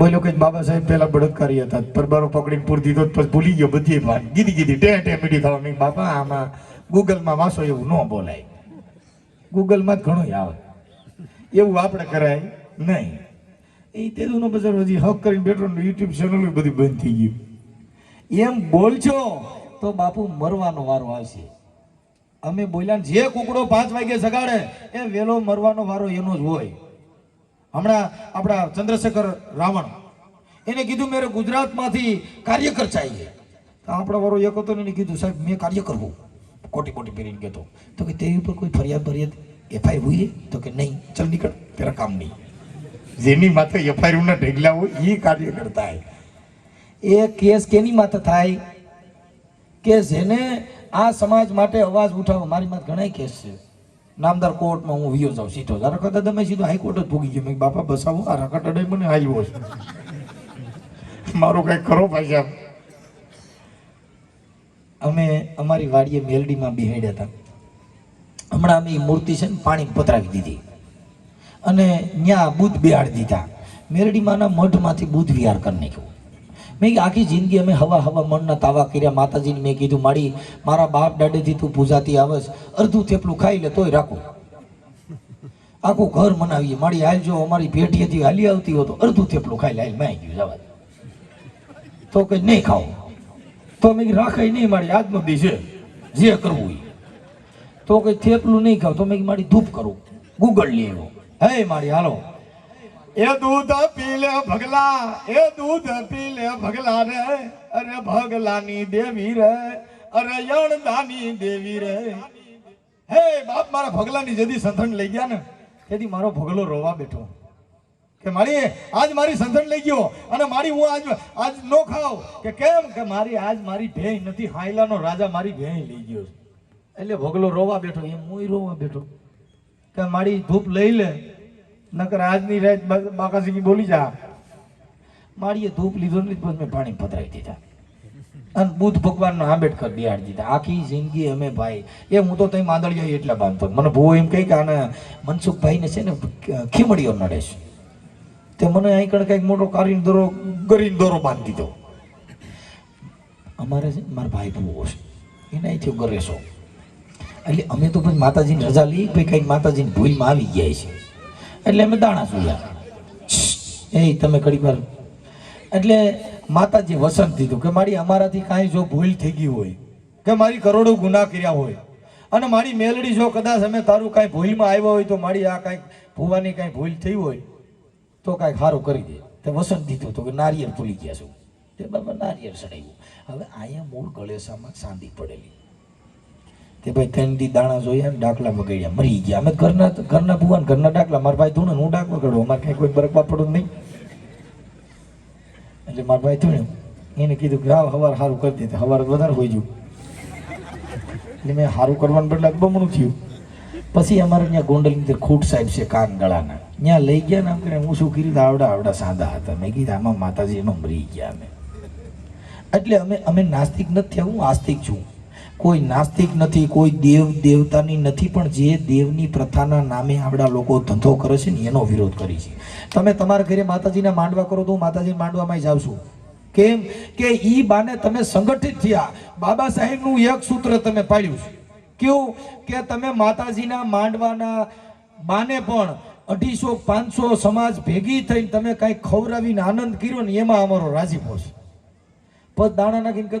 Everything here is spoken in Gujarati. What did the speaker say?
બોલ્યો કે બાબા સાહેબ પેલા બળદકારી હતા. પરબારો પકડીને પૂર દીધો પછી ભૂલી ગયો બધી વાત. ગીધી ગીધી ટે ટે મીઠી થવા મેં બાપા, આમાં ગૂગલમાં વાંચો એવું ન બોલાય. ગૂગલમાં જ ઘણું આવે. એવું આપણે કરાય નહીં. એ તેદુનો બજાર હજી હક કરીને બેઠો યુટ્યુબ ચેનલ બધી બંધ થઈ ગયું. એમ બોલજો તો બાપુ મરવાનો વારો આવશે. અમે બોલ્યા જે કુકડો પાંચ વાગે સગાડે એ વેલો મરવાનો વારો એનો જ હોય. હમણાં આપણા ચંદ્રશેખર રાવણ એને કીધું મેરે ગુજરાતમાંથી કાર્યકર ચાહીએ. તો આપણા વારો એક હતો ને એને કીધું સાહેબ મેં કાર્ય કરવું કોટી કોટી પહેરીને કહેતો તો કે તે ઉપર કોઈ ફરિયાદ ફરિયાદ એફઆઈ હુઈ તો કે નહીં ચલ નીકળ તેરા કામ નહીં. જેની માથે એફઆઈઆરના ઢેગલા હોય એ કાર્ય કરતા એ કેસ કેની માથે થાય? કે જેને આ સમાજ માટે અવાજ ઉઠાવવા મારી માથે ઘણા કેસ છે. નામદાર કોર્ટમાં હું વિયો જાઉં સીધો. આ રખત તમે સીધો હાઈકોર્ટ જ ભોગી ગયો. મેં બાપા બસાવો આ રખત અડાઈ મને આવ્યો છે. મારું કઈ કરો ભાઈ સાહેબ અમે અમારી વાડીએ મેલડીમાં બેહાડ્યા હતા. હમણાં અમે મૂર્તિ છે ને પાણી પતરાવી દીધી. અને ત્યાં બુદ્ધ બિહાડી દીધા. મેરડીમાંના મઢમાંથી બુદ્ધ વિહાર કરી નાખ્યું. મેં આખી જિંદગી અમે હવા હવા મનના તાવા કર્યા. માતાજીને મેં કીધું, મારી, મારા બાપ દાડેથી તું પૂજાતી આવસ. અડધું થેપલું ખાઈ લે તોય રાખો. આખું ઘર મનાવીએ. મારી, હાલ જો અમારી ભેટીએથી હાલી આવતી હોય તો અડધું થેપલું ખાઈ લે. મેં ગયું, જવા. તો કે, નહીં ખાઓ. તો મેં રાખે નહીં મારી આજનો છે. જે કરવું. તો કે, થેપલું નહીં ખાવ તો મેં મારી ધૂપ કરું. ગૂગલ લઈ આવ્યો. હે મારી, હાલો. એ દૂધ પી લે ભગલા, એ દૂધ પી લે ભગલા રે. અરે ભગલાની દેવી રે, અરે યણદાની દેવી રે. હે બાપ, મારા ભગલાની જદી સંથણ લઈ ગયા ને, તેથી મારો ભગલો રોવા બેઠો. કે મારી, આજ મારી સંથણ લઈ ગયો, અને મારી હું આજ આજ નો ખાવ કે કેમ? કે મારી, આજ મારી ભેંય નથી, હાયલાનો રાજા મારી ભેંય લઈ ગયો એટલે ભગલો રોવા બેઠો, એમ હું રોવા બેઠો. કે મારી ધૂપ લઈ લે નકર આજની રાત બા- બાકાજી બોલી જા. મારીએ ધૂપ લીધો ને પણ મેં પાણી પધરાવી દીધા. અને બુદ્ધ ભગવાનનો આંબેડકર બિહાડી દીધા. આખી જિંદગી અમે ભાઈ. એ હું તો તઈ માંદળિયા એટલા બાંધતો મને ભૂવો એમ કહે કે આને મનસુખભાઈને છે ને ખીમડીઓ નડે છે. તે મને અહીં કણ કંઈક મોટો કારીન દોરો, ગરીન દોરો બાંધી દીધો. અમારે છે મારા ભાઈ ભૂવો છે. એને અહીંથી ગરેશો એટલે અમે તો પછી માતાજીની રજા લઈ ભાઈ કંઈક માતાજીની ભૂલમાં આવી ગયા છે એટલે અમે દાણા સુયા. એ તમે ઘડી વાર. એટલે માતાજી વસંત દીધું કે મારી અમારાથી કાંઈ જો ભૂલ થઈ ગઈ હોય, કે મારી કરોડો ગુના કર્યા હોય, અને મારી મેલડી જો કદાચ અમે તારું કાંઈ ભૂલમાં આવ્યા હોય, તો મારી આ કાંઈક ભૂવાની કાંઈ ભૂલ થઈ હોય, તો કાંઈક સારું કરી દે. તે વસંત દીધું તો કે નારિયેળ ભૂલી ગયા છું. તે બાબા નારિયેળ સડાવ્યું હવે અહીંયા મૂળ ગળેસામાં ચાંદી પડેલી. તે ભાઈ ત્રણ દી દાણા જોયા ને ડાકલા બગડ્યા મરી ગયા. અમે ઘરના ઘરના ભુવાન ઘરના ડાકલા. મારા ભાઈ ધૂણે હું ડાક બગડું અમારે કઈ કોઈ બરકવા પડું નહીં. એટલે મારા ભાઈ ધૂણ્યું એને કીધું કે હા હવાર સારું કરી દે. હવાર વધારે હોઈ જુ એટલે મેં સારું કરવાનું બદલા બમણું થયું. પછી અમારે ત્યાં ગોંડલની અંદર ખૂટ સાહેબ છે કાન ગળાના ત્યાં લઈ ગયા ને આમ કરીને હું શું કર્યું આવડા આવડા સાદા હતા. મેં કીધું, આમાં માતાજીનો મરી ગયા અમે. એટલે અમે અમે નાસ્તિક નથી હું આસ્તિક છું. કોઈ નાસ્તિક નથી, કોઈ દેવ દેવતાની નથી, પણ જે દેવની પ્રથાના નામે આપણા લોકો ધંધો કરે છે ને, એનો વિરોધ કરી છે. તમે તમારા ઘરે માતાજીના માંડવા કરો તો હું માતાજીના માંડવામાં જાઉં છું. કેમ? કે ઈ બાને તમે સંગઠિત થયા. બાબા સાહેબનું એક સૂત્ર તમે પાડ્યું છે. કેવું? કે તમે માતાજીના માંડવાના બાને પણ અઢીસો, પાંચસો સમાજ ભેગી થઈને તમે કાંઈ ખવડાવીને આનંદ કર્યો ને, એમાં અમારો રાજીપો છે. પદ દાણા નાખીને